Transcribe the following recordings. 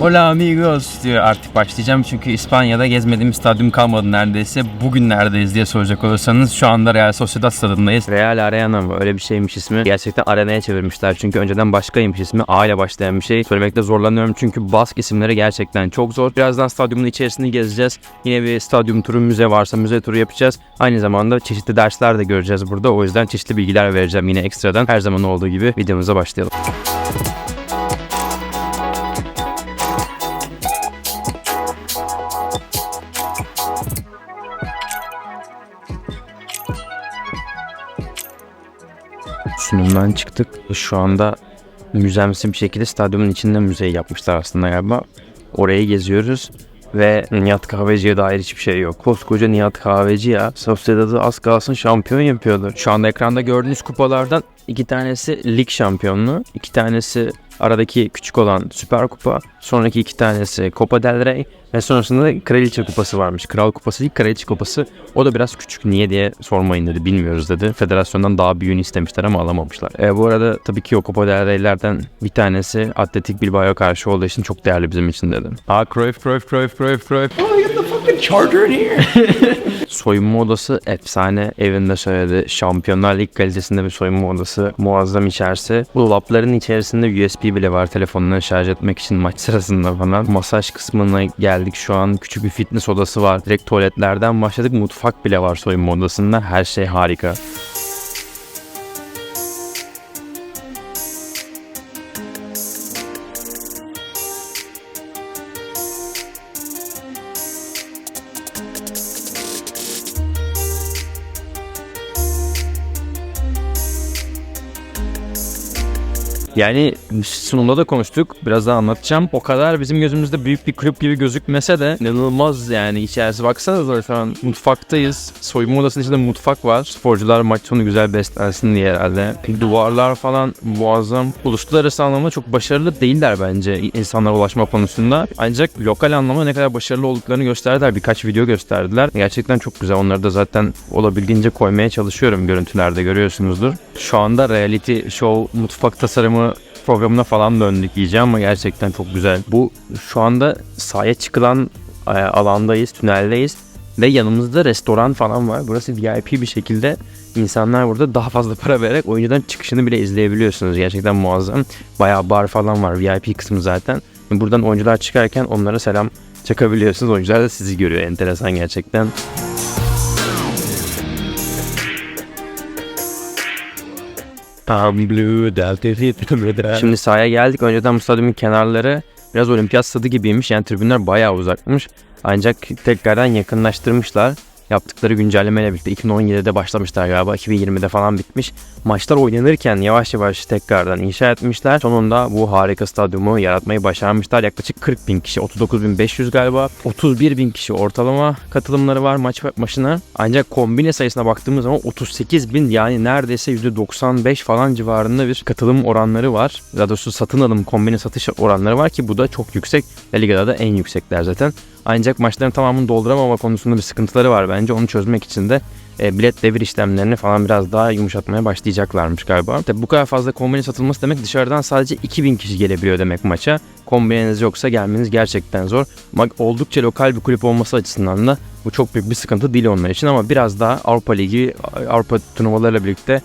Hola amigos diyor artık başlayacağım çünkü İspanya'da gezmediğim stadyum kalmadı neredeyse. Bugün neredeyiz diye soracak olursanız şu anda Real Sociedad stadındayız. Real Arena mı? Öyle bir şeymiş ismi. Gerçekten arenaya çevirmişler çünkü önceden başkaymış ismi. A ile başlayan bir şey. Söylemekte zorlanıyorum çünkü Bask isimleri gerçekten çok zor. Birazdan stadyumun içerisini gezeceğiz. Yine bir stadyum turu, müze varsa müze turu yapacağız. Aynı zamanda çeşitli dersler de göreceğiz burada. O yüzden çeşitli bilgiler vereceğim yine ekstradan. Her zaman olduğu gibi videomuza başlayalım. Sunumdan çıktık. Şu anda müzemsi bir şekilde stadyumun içinde müzeyi yapmışlar aslında galiba. Orayı geziyoruz ve Nihat Kahveci'ye dair hiçbir şey yok. Koskoca Nihat Kahveci ya. Sociedad'ı az kalsın şampiyon yapıyordu. Şu anda ekranda gördüğünüz kupalardan iki tanesi lig şampiyonluğu, iki tanesi aradaki küçük olan Süper Kupa, sonraki iki tanesi Copa del Rey ve sonrasında da Kraliçe Kupası varmış. Kral Kupası değil, Kraliçe Kupası. O da biraz küçük. Niye diye sormayın dedi. Bilmiyoruz dedi. Federasyondan daha büyüğünü istemişler ama alamamışlar. E, bu arada tabii ki o Copa del Rey'lerden bir tanesi Atletik Bilbao'ya karşı olduğu için çok değerli bizim için dedi. Aa Cruyff, Cruyff, Cruyff, Cruyff, Cruyff. Charger in here. soyunma odası efsane evinde söyledi. Şampiyonlar Lig kalitesinde bir soyunma odası. Muazzam içerisi. Bu dolapların içerisinde USB bile var telefonunu şarj etmek için maç sırasında falan. Masaj kısmına geldik şu an. Küçük bir fitness odası var. Direkt tuvaletlerden başladık. Mutfak bile var soyunma odasında. Her şey harika. Yani sunumda da konuştuk. Biraz daha anlatacağım. O kadar bizim gözümüzde büyük bir kulüp gibi gözükmese de inanılmaz yani içerisi. Baksanıza şu an mutfaktayız. Soyunma odasının içinde mutfak var. Sporcular maç sonu güzel beslensin diye herhalde. Duvarlar falan muazzam. Uluslararası anlamda çok başarılı değiller bence insanlara ulaşma konusunda. Ancak lokal anlamda ne kadar başarılı olduklarını gösterdiler. Birkaç video gösterdiler. Gerçekten çok güzel. Onları da zaten olabildiğince koymaya çalışıyorum. Görüntülerde görüyorsunuzdur. Şu anda reality show mutfak tasarımı programına falan döndük diyeceğim ama gerçekten çok güzel. Bu şu anda sahaya çıkılan e, alandayız, tüneldeyiz ve yanımızda restoran falan var. Burası VIP bir şekilde insanlar burada daha fazla para vererek oyuncudan çıkışını bile izleyebiliyorsunuz. Gerçekten muazzam. Bayağı bar falan var VIP kısmı zaten. Buradan oyuncular çıkarken onlara selam çakabiliyorsunuz. Oyuncular da sizi görüyor. Enteresan gerçekten. Blue Şimdi sahaya geldik. Önceden bu stadyumun kenarları biraz olimpiyat stadı gibiymiş. Yani tribünler bayağı uzakmış. Ancak tekrardan yakınlaştırmışlar. Yaptıkları güncellemeyle birlikte 2017'de başlamışlar galiba. 2020'de falan bitmiş. Maçlar oynanırken yavaş yavaş tekrardan inşa etmişler. Sonunda bu harika stadyumu yaratmayı başarmışlar. Yaklaşık 40 bin kişi, 39 bin 500 galiba. 31 bin kişi ortalama katılımları var maç maçına. Ancak kombine sayısına baktığımız zaman 38 bin yani neredeyse %95 falan civarında bir katılım oranları var. Daha doğrusu satın alım kombine satış oranları var ki bu da çok yüksek. La Liga'da da en yüksekler zaten. Ancak maçların tamamını dolduramama konusunda bir sıkıntıları var bence. Onu çözmek için de e, bilet devir işlemlerini falan biraz daha yumuşatmaya başlayacaklarmış galiba. Tabi bu kadar fazla kombine satılması demek dışarıdan sadece 2000 kişi gelebiliyor demek maça. Kombineniz yoksa gelmeniz gerçekten zor. Ama oldukça lokal bir kulüp olması açısından da bu çok büyük bir sıkıntı değil onlar için ama biraz daha Avrupa Ligi, Avrupa turnuvalarıyla birlikte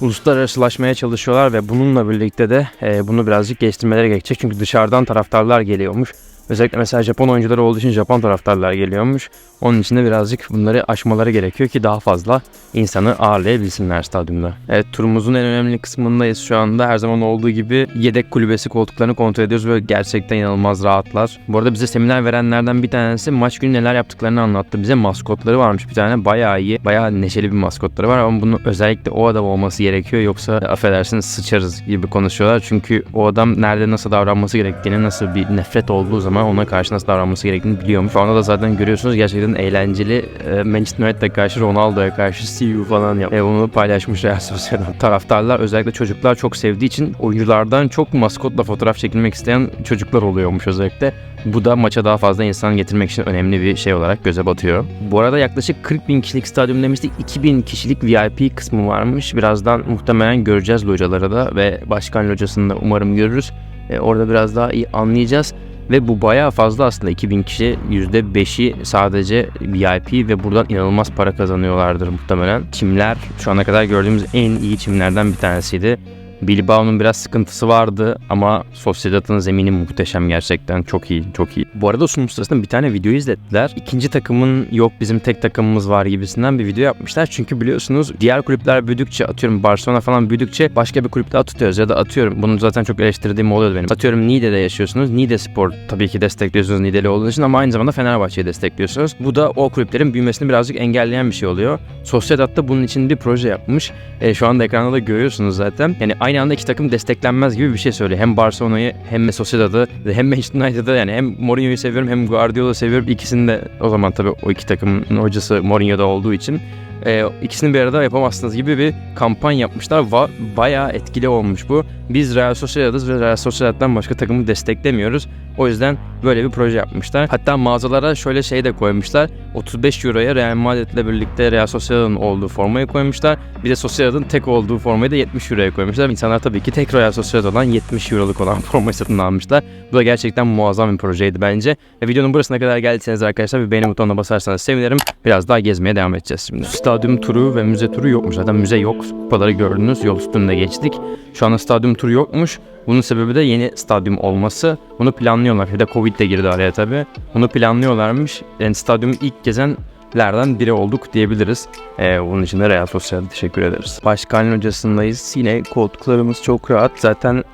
uluslararasılaşmaya çalışıyorlar ve bununla birlikte de e, bunu birazcık geliştirmeleri gerekecek. Çünkü dışarıdan taraftarlar geliyormuş. Özellikle mesela Japon oyuncuları olduğu için Japon taraftarlar geliyormuş. Onun için de birazcık bunları aşmaları gerekiyor ki daha fazla insanı ağırlayabilsinler stadyumda. Evet turumuzun en önemli kısmındayız şu anda. Her zaman olduğu gibi yedek kulübesi koltuklarını kontrol ediyoruz ve gerçekten inanılmaz rahatlar. Bu arada bize seminer verenlerden bir tanesi maç günü neler yaptıklarını anlattı. Bize maskotları varmış bir tane. Bayağı iyi, bayağı neşeli bir maskotları var ama bunun özellikle o adam olması gerekiyor. Yoksa affedersiniz sıçarız gibi konuşuyorlar. Çünkü o adam nerede nasıl davranması gerektiğini, nasıl bir nefret olduğu zaman ona karşı nasıl davranması gerektiğini biliyormuş. Şu anda da zaten görüyorsunuz gerçekten eğlenceli. E, Manchester United'a karşı Ronaldo'ya karşı see falan yap. E, onu paylaşmış Real Sociedad. Taraftarlar özellikle çocuklar çok sevdiği için oyunculardan çok maskotla fotoğraf çekilmek isteyen çocuklar oluyormuş özellikle. Bu da maça daha fazla insan getirmek için önemli bir şey olarak göze batıyor. Bu arada yaklaşık 40 bin kişilik stadyum demiştik. 2000 kişilik VIP kısmı varmış. Birazdan muhtemelen göreceğiz locaları da ve başkan locasını da umarım görürüz. E, orada biraz daha iyi anlayacağız. Ve bu bayağı fazla aslında 2000 kişi %5'i sadece VIP ve buradan inanılmaz para kazanıyorlardır muhtemelen. Çimler şu ana kadar gördüğümüz en iyi çimlerden bir tanesiydi. Bilbao'nun biraz sıkıntısı vardı ama Sociedad'ın zemini muhteşem gerçekten. Çok iyi, çok iyi. Bu arada sunum sırasında bir tane video izlettiler. İkinci takımın yok bizim tek takımımız var gibisinden bir video yapmışlar. Çünkü biliyorsunuz diğer kulüpler büyüdükçe atıyorum Barcelona falan büyüdükçe başka bir kulüp daha tutuyoruz. Ya da atıyorum bunu zaten çok eleştirdiğim oluyordu benim. Atıyorum Niğde'de yaşıyorsunuz. Niğde Spor tabii ki destekliyorsunuz Niğde'li olduğunuz için ama aynı zamanda Fenerbahçe'yi destekliyorsunuz. Bu da o kulüplerin büyümesini birazcık engelleyen bir şey oluyor. Sociedad da bunun için bir proje yapmış. E, şu anda ekranda da görüyorsunuz zaten. Yani aynı anda iki takım desteklenmez gibi bir şey söylüyor. Hem Barcelona'yı hem de Sociedad'ı hem Manchester United'ı yani hem Mourinho'yu seviyorum hem Guardiola'yı seviyorum. İkisini de o zaman tabii o iki takımın hocası Mourinho'da olduğu için e, ikisini bir arada yapamazsınız gibi bir kampanya yapmışlar. Va- bayağı etkili olmuş bu. Biz Real Sociedad'ız ve Real Sociedad'dan başka takımı desteklemiyoruz. O yüzden böyle bir proje yapmışlar. Hatta mağazalara şöyle şey de koymuşlar. 35 Euro'ya Real Madrid'le birlikte Real Sociedad'ın olduğu formayı koymuşlar. Bir de Sociedad'ın tek olduğu formayı da 70 Euro'ya koymuşlar. İnsanlar tabii ki tek Real Sociedad'dan 70 Euro'luk olan formayı satın almışlar. Bu da gerçekten muazzam bir projeydi bence. Ve videonun burasına kadar geldiyseniz arkadaşlar bir beğeni butonuna basarsanız sevinirim. Biraz daha gezmeye devam edeceğiz şimdi. Stadyum turu ve müze turu yokmuş. Zaten müze yok. Kupaları gördünüz. Yol üstünde geçtik. Şu anda stadyum turu yokmuş. Bunun sebebi de yeni stadyum olması. Bunu planlıyorlar. Bir de Covid de girdi araya tabi. Bunu planlıyorlarmış. Yani stadyumu ilk gezenlerden biri olduk diyebiliriz. Ee, bunun için de Real Sociedad'a teşekkür ederiz. Başkanın hocasındayız. Yine koltuklarımız çok rahat. Zaten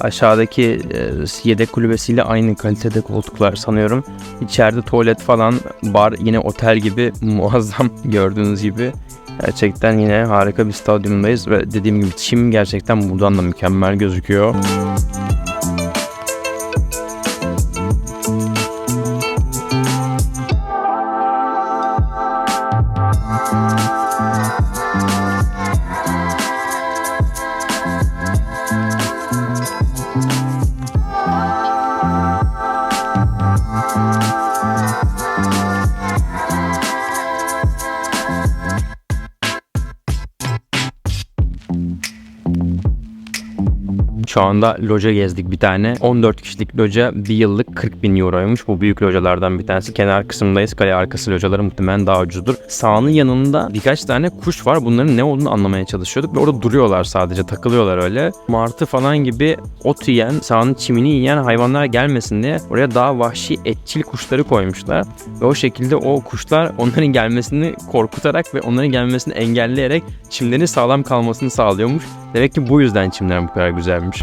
aşağıdaki e, yedek kulübesiyle aynı kalitede koltuklar sanıyorum. İçeride tuvalet falan bar yine otel gibi muazzam gördüğünüz gibi. Gerçekten yine harika bir stadyumdayız ve dediğim gibi çim gerçekten buradan da mükemmel gözüküyor. Anda loca gezdik bir tane. 14 kişilik loca bir yıllık 40 bin euroymuş. Bu büyük localardan bir tanesi. Kenar kısımdayız. Kale arkası locaları muhtemelen daha ucuzdur. Sahanın yanında birkaç tane kuş var. Bunların ne olduğunu anlamaya çalışıyorduk. Ve orada duruyorlar sadece. Takılıyorlar öyle. Martı falan gibi ot yiyen, sahanın çimini yiyen hayvanlar gelmesin diye oraya daha vahşi etçil kuşları koymuşlar. Ve o şekilde o kuşlar onların gelmesini korkutarak ve onların gelmesini engelleyerek çimlerin sağlam kalmasını sağlıyormuş. Demek ki bu yüzden çimler bu kadar güzelmiş.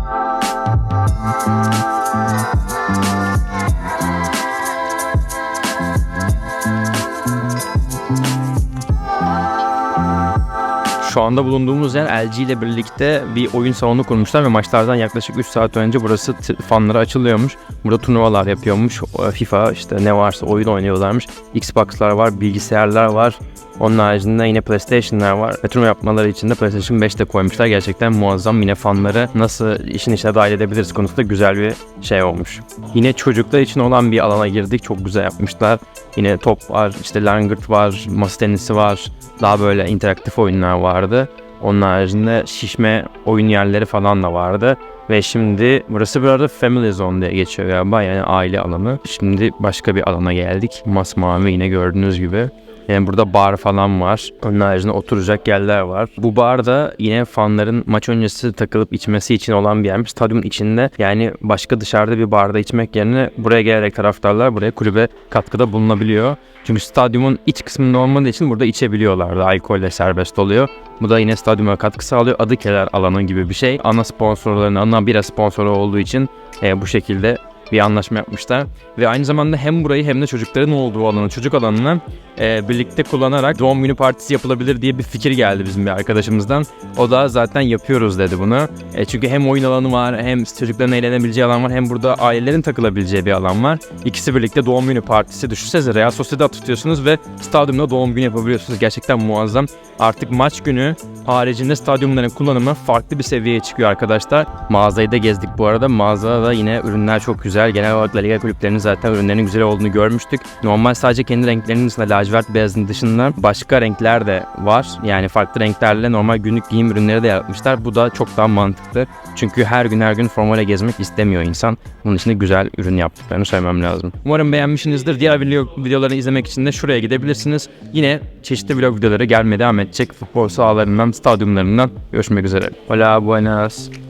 Şu anda bulunduğumuz yer LG ile birlikte bir oyun salonu kurmuşlar ve maçlardan yaklaşık 3 saat önce burası fanlara açılıyormuş. Burada turnuvalar yapıyormuş. FIFA işte ne varsa oyun oynuyorlarmış. Xbox'lar var, bilgisayarlar var. Onun haricinde yine PlayStation'lar var. Ve yapmaları için de PlayStation 5 de koymuşlar. Gerçekten muazzam yine fanları nasıl işin içine dahil edebiliriz konusunda güzel bir şey olmuş. Yine çocuklar için olan bir alana girdik. Çok güzel yapmışlar. Yine top var, işte langırt var, masa tenisi var. Daha böyle interaktif oyunlar vardı. Onun haricinde şişme oyun yerleri falan da vardı. Ve şimdi burası bir arada Family Zone diye geçiyor galiba yani aile alanı. Şimdi başka bir alana geldik. Masmavi yine gördüğünüz gibi. Yani burada bar falan var. Onun haricinde oturacak yerler var. Bu bar da yine fanların maç öncesi takılıp içmesi için olan bir yermiş. Stadyumun içinde yani başka dışarıda bir barda içmek yerine buraya gelerek taraftarlar buraya kulübe katkıda bulunabiliyor. Çünkü stadyumun iç kısmında olmadığı için burada içebiliyorlardı. Alkol de serbest oluyor. Bu da yine stadyuma katkı sağlıyor. Adı Keler alanı gibi bir şey. Ana sponsorlarının, ana bira sponsoru olduğu için e, bu şekilde bir anlaşma yapmışlar. Ve aynı zamanda hem burayı hem de çocukların olduğu alanı, çocuk alanını e, birlikte kullanarak doğum günü partisi yapılabilir diye bir fikir geldi bizim bir arkadaşımızdan. O da zaten yapıyoruz dedi bunu. E, çünkü hem oyun alanı var, hem çocukların eğlenebileceği alan var, hem burada ailelerin takılabileceği bir alan var. İkisi birlikte doğum günü partisi. Düşünsenize Real Sociedad tutuyorsunuz ve stadyumda doğum günü yapabiliyorsunuz. Gerçekten muazzam. Artık maç günü haricinde stadyumların kullanımı farklı bir seviyeye çıkıyor arkadaşlar. Mağazayı da gezdik bu arada. Mağazada da yine ürünler çok güzel. Güzel. Genel olarak La Liga kulüplerinin zaten ürünlerinin güzel olduğunu görmüştük. Normal sadece kendi renklerinin dışında lacivert beyazın dışında başka renkler de var. Yani farklı renklerle normal günlük giyim ürünleri de yapmışlar. Bu da çok daha mantıklı. Çünkü her gün her gün formayla gezmek istemiyor insan. Bunun için de güzel ürün yaptıklarını söylemem lazım. Umarım beğenmişsinizdir. Diğer video, videoları izlemek için de şuraya gidebilirsiniz. Yine çeşitli vlog videoları gelmeye devam edecek. Futbol sahalarından, stadyumlarından görüşmek üzere. Hola, buenas.